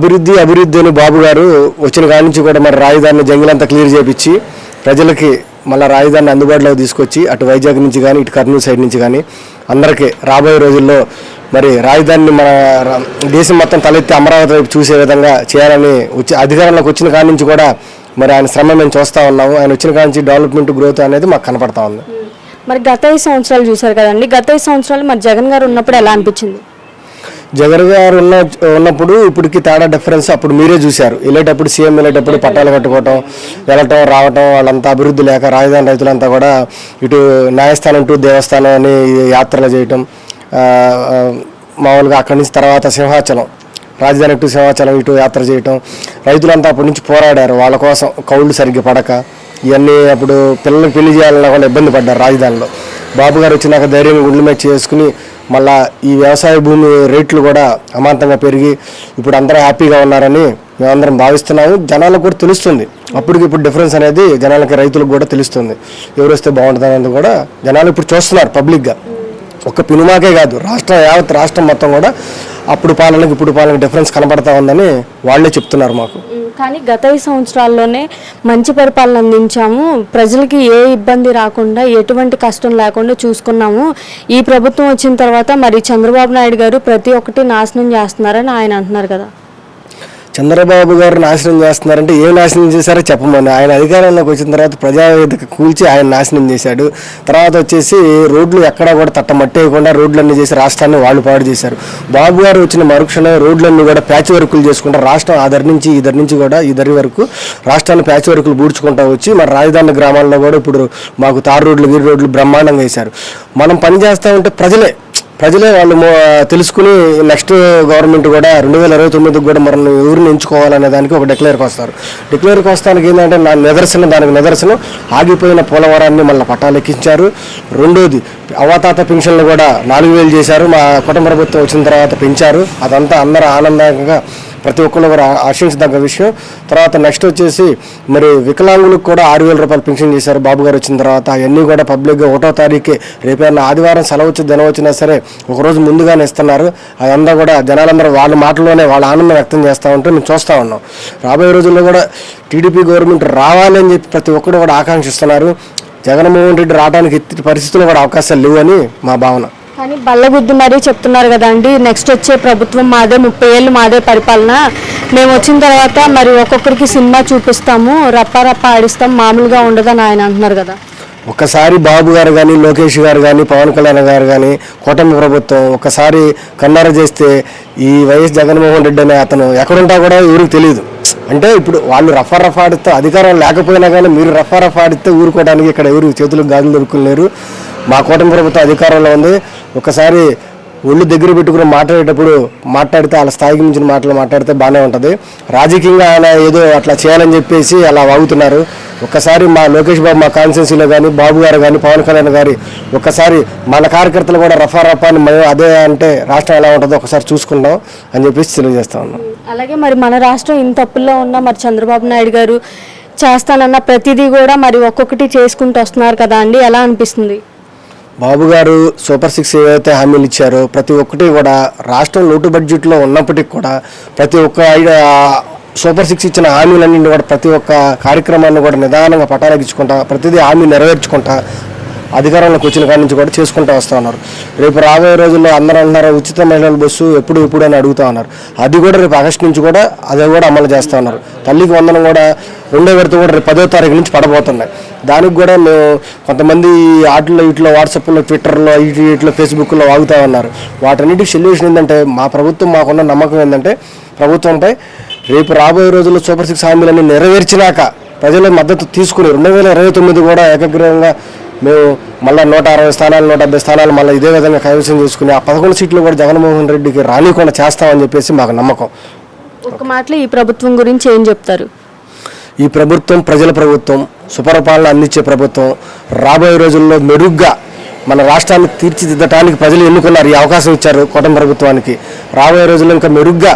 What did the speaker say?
అభివృద్ధి అభివృద్ధి అని బాబు గారు వచ్చిన కాడి నుంచి కూడా మరి రాజధానిని జంగిలంతా క్లియర్ చేపించి ప్రజలకి మళ్ళీ రాజధానిని అందుబాటులోకి తీసుకొచ్చి అటు వైజాగ్ నుంచి కానీ ఇటు కర్నూలు సైడ్ నుంచి కానీ అందరికీ రాబోయే రోజుల్లో మరి రాజధానిని మన దేశం మొత్తం తలెత్తి అమరావతి వైపు చూసే విధంగా చేయాలని వచ్చి అధికారంలోకి వచ్చిన కాడి నుంచి కూడా మరి ఆయన శ్రమ మేము చూస్తూ ఉన్నాము. ఆయన వచ్చిన కాడి నుంచి డెవలప్మెంట్ గ్రోత్ అనేది మాకు కనపడతా ఉంది. మరి గత ఐదు సంవత్సరాలు చూసారు కదండి. గత ఐదు సంవత్సరాలు మరి జగన్ గారు ఉన్నప్పుడు ఎలా అనిపించింది? జగన్ గారు ఉన్న ఉన్నప్పుడు ఇప్పటికి తేడా డిఫరెన్స్ అప్పుడు మీరే చూశారు. వెళ్ళేటప్పుడు సీఎం వెళ్ళేటప్పుడు పట్టాలు కట్టుకోవటం వెళ్ళటం రావటం వాళ్ళంతా అభివృద్ధి లేక రాజధాని రైతులంతా కూడా ఇటు న్యాయస్థానం టు దేవస్థానం అని యాత్రలు చేయటం మామూలుగా అక్కడి నుంచి తర్వాత సింహాచలం రాజధాని టు సింహాచలం ఇటు యాత్ర చేయటం రైతులంతా అప్పటి నుంచి పోరాడారు. వాళ్ళ కోసం కౌళ్ళు సరిగ్గా పడక ఇవన్నీ అప్పుడు పిల్లలకు పెళ్ళి చేయాలన్నా కూడా ఇబ్బంది పడ్డారు రాజధానిలో. బాబు గారు వచ్చినాక ధైర్యం గుండెల మీద చేసుకుని మళ్ళా ఈ వ్యవసాయ భూమి రేట్లు కూడా అమాంతంగా పెరిగి ఇప్పుడు అందరూ హ్యాపీగా ఉన్నారని మేమందరం భావిస్తున్నాము. జనాలకు కూడా తెలుస్తుంది. అప్పటికి ఇప్పుడు డిఫరెన్స్ అనేది జనాలకి రైతులకు కూడా తెలుస్తుంది. ఎవరు వస్తే బాగుంటుంది అనేది కూడా జనాలు ఇప్పుడు చూస్తున్నారు పబ్లిక్గా ఒక్క పినుమాకే కాదు రాష్ట్రం యావత్ రాష్ట్రం మొత్తం కూడా అప్పుడు పాలనకి ఇప్పుడు పాలనకి డిఫరెన్స్ కనబడతా ఉందని వాళ్ళే చెప్తున్నారు మాకు. కానీ గత ఐదు సంవత్సరాల్లోనే మంచి పరిపాలన అందించాము. ప్రజలకి ఏ ఇబ్బంది రాకుండా ఎటువంటి కష్టం లేకుండా చూసుకున్నాము. ఈ ప్రభుత్వం వచ్చిన తర్వాత మరి చంద్రబాబు నాయుడు గారు ప్రతి ఒక్కటి నాశనం చేస్తున్నారని ఆయన అంటున్నారు కదా. చంద్రబాబు గారు నాశనం చేస్తున్నారంటే ఏం నాశనం చేశారో చెప్పమని. ఆయన అధికారంలోకి వచ్చిన తర్వాత ప్రజావేదిక కూల్చి ఆయన నాశనం చేశాడు. తర్వాత వచ్చేసి రోడ్లు ఎక్కడా కూడా తట్టమట్టేయకుండా రోడ్లన్నీ చేసి రాష్ట్రాన్ని వాళ్ళు పాడు చేశారు. బాబు గారు వచ్చిన మరుక్షణం రోడ్లన్నీ కూడా ప్యాచ్ వర్కులు చేసుకుంటా రాష్ట్రం ఆ నుంచి ఇద్దరి నుంచి కూడా ఇద్దరి వరకు రాష్ట్రాన్ని ప్యాచ్ వర్కులు పూడ్చుకుంటా వచ్చి మన రాజధాని గ్రామాల్లో కూడా ఇప్పుడు మాకు తారు రోడ్లు వీరి రోడ్లు బ్రహ్మాండంగా వేశారు. మనం పని చేస్తా ఉంటే ప్రజలే ప్రజలే వాళ్ళు తెలుసుకుని నెక్స్ట్ గవర్నమెంట్ కూడా రెండు వేల ఇరవై తొమ్మిదికి కూడా మనల్ని ఎవరిని ఎంచుకోవాలనే దానికి ఒక డిక్లేర్కి వస్తారు డిక్లేర్కి వస్తానికి ఏంటంటే నా నిదర్శనం దానికి నిదర్శనం ఆగిపోయిన పోలవరాన్ని మళ్ళీ పట్టాలెక్కించారు. రెండోది అవతాత పెన్షన్లు కూడా నాలుగు వేలు చేశారు. మా కుటుంబ ప్రభుత్వం వచ్చిన తర్వాత పెంచారు. అదంతా అందరూ ఆనందంగా ప్రతి ఒక్కళ్ళు కూడా ఆశించదగ్గ విషయం. తర్వాత నెక్స్ట్ వచ్చేసి మరి వికలాంగులకు కూడా ఆరు వేల రూపాయలు పెన్షన్ చేశారు. బాబు గారు వచ్చిన తర్వాత అవన్నీ కూడా పబ్లిక్గా ఒకటో తారీఖు రేపైనా ఆదివారం సెలవు వచ్చి దినం వచ్చినా సరే ఒకరోజు ముందుగానే ఇస్తున్నారు అదంతా కూడా జనాలందరూ వాళ్ళ మాటల్లోనే వాళ్ళ ఆనందం వ్యక్తం చేస్తూ ఉంటే మేము చూస్తూ ఉన్నాం. రాబోయే రోజుల్లో కూడా టీడీపీ గవర్నమెంట్ రావాలని చెప్పి ప్రతి ఒక్కరు కూడా ఆకాంక్షిస్తున్నారు. జగన్మోహన్ రెడ్డి రావడానికి పరిస్థితులు పరిస్థితుల్లో కూడా అవకాశాలు లేవని మా భావన. కానీ బల్లగుద్ది మరీ చెప్తున్నారు కదండి. నెక్స్ట్ వచ్చే ప్రభుత్వం మాదే ముప్పై ఏళ్ళు మాదే పరిపాలన. మేము వచ్చిన తర్వాత మరి ఒక్కొక్కరికి సినిమా చూపిస్తాము రప్ప రప్ప ఆడిస్తాం మామూలుగా ఉండదని ఆయన అంటున్నారు కదా. ఒక్కసారి బాబు గారు కానీ లోకేష్ గారు కానీ పవన్ కళ్యాణ్ గారు కానీ కూటమి ప్రభుత్వం ఒక్కసారి కన్నర చేస్తే ఈ వైఎస్ జగన్మోహన్ రెడ్డి అనే అతను ఎక్కడుంటా కూడా ఎవరికి తెలియదు అంటే ఇప్పుడు వాళ్ళు రఫా రఫా ఆడితే అధికారం లేకపోయినా కానీ మీరు రఫా రఫా ఆడితే ఊరుకోవడానికి ఇక్కడ ఎవరు చేతులకు గాజులు దొరుకులేరు మా కూటమి ప్రభుత్వం అధికారంలో ఉంది. ఒకసారి ఒళ్ళు దగ్గర పెట్టుకుని మాట్లాడేటప్పుడు మాట్లాడితే వాళ్ళ స్థాయికి మించిన మాటలు మాట్లాడితే బాగానే ఉంటుంది. రాజకీయంగా ఆయన ఏదో అట్లా చేయాలని చెప్పేసి అలా వాగుతున్నారు. ఒక్కసారి మా లోకేష్ బాబు మా కాన్స్టిట్యూన్సీలో కానీ బాబు గారు కానీ పవన్ కళ్యాణ్ గారి ఒక్కసారి మన కార్యకర్తలు కూడా రఫా రఫా అని మేము అదే అంటే రాష్ట్రం ఎలా ఉంటుందో ఒకసారి చూసుకుందాం అని చెప్పేసి తెలియజేస్తా ఉన్నాం. అలాగే మరి మన రాష్ట్రం ఇంత అప్పుల్లో ఉన్న మరి చంద్రబాబు నాయుడు గారు చేస్తానన్న ప్రతిదీ కూడా మరి ఒక్కొక్కటి చేసుకుంటూ వస్తున్నారు కదా అండి. ఎలా అనిపిస్తుంది? బాబు గారు సూపర్ సిక్స్ ఏవైతే హామీలు ఇచ్చారో ప్రతి ఒక్కటి కూడా రాష్ట్రం లోటు బడ్జెట్లో ఉన్నప్పటికీ కూడా ప్రతి ఒక్క సూపర్ సిక్స్ ఇచ్చిన హామీలన్నింటినీ కూడా ప్రతి ఒక్క కార్యక్రమాన్ని కూడా నిదానంగా పటాలగించుకుంటా ప్రతిదీ హామీ నెరవేర్చుకుంటా అధికారంలోకి వచ్చిన కాడి నుంచి కూడా చేసుకుంటూ వస్తూ ఉన్నారు. రేపు రాబోయే రోజుల్లో అందరూ అంటున్నారు ఉచిత మహిళల బస్సు ఎప్పుడు ఎప్పుడు అని అడుగుతూ ఉన్నారు. అది కూడా రేపు ఆగస్టు నుంచి కూడా అది కూడా అమలు చేస్తూ ఉన్నారు. తల్లికి వందనం కూడా రెండో విడత కూడా రేపు పదో తారీఖు నుంచి పడబోతున్నాయి. దానికి కూడా మేము కొంతమంది ఆటల్లో ఇట్లో వాట్సాప్లో ట్విట్టర్లో ఇటు ఇట్లో ఫేస్బుక్లో వాగుతూ ఉన్నారు. వాటన్నిటికి సొల్యూషన్ ఏంటంటే మా ప్రభుత్వం మాకున్న నమ్మకం ఏంటంటే ప్రభుత్వంపై రేపు రాబోయే రోజుల్లో సూపర్ సిక్స్ హామీలన్నీ నెరవేర్చినాక ప్రజల మద్దతు తీసుకుని రెండు వేల ఇరవై తొమ్మిది కూడా ఏకగ్రీవంగా మేము మళ్ళీ నూట అరవై స్థానాలు నూట డెబ్బై స్థానాలు మళ్ళీ ఇదే విధంగా కైవసం చేసుకుని ఆ పదకొండు సీట్లు కూడా జగన్మోహన్ రెడ్డికి రానికుండా చేస్తామని చెప్పేసి మాకు నమ్మకం. ఒక మాటలో ఈ ప్రభుత్వం గురించి ఏం చెప్తారు? ఈ ప్రభుత్వం ప్రజల ప్రభుత్వం సుపరిపాలన అందించే ప్రభుత్వం రాబోయే రోజుల్లో మెరుగ్గా మన రాష్ట్రాన్ని తీర్చిదిద్దటానికి ప్రజలు ఎన్నుకున్నారు. ఈ అవకాశం ఇచ్చారు కూటమి ప్రభుత్వానికి. రాబోయే రోజుల్లో ఇంకా మెరుగ్గా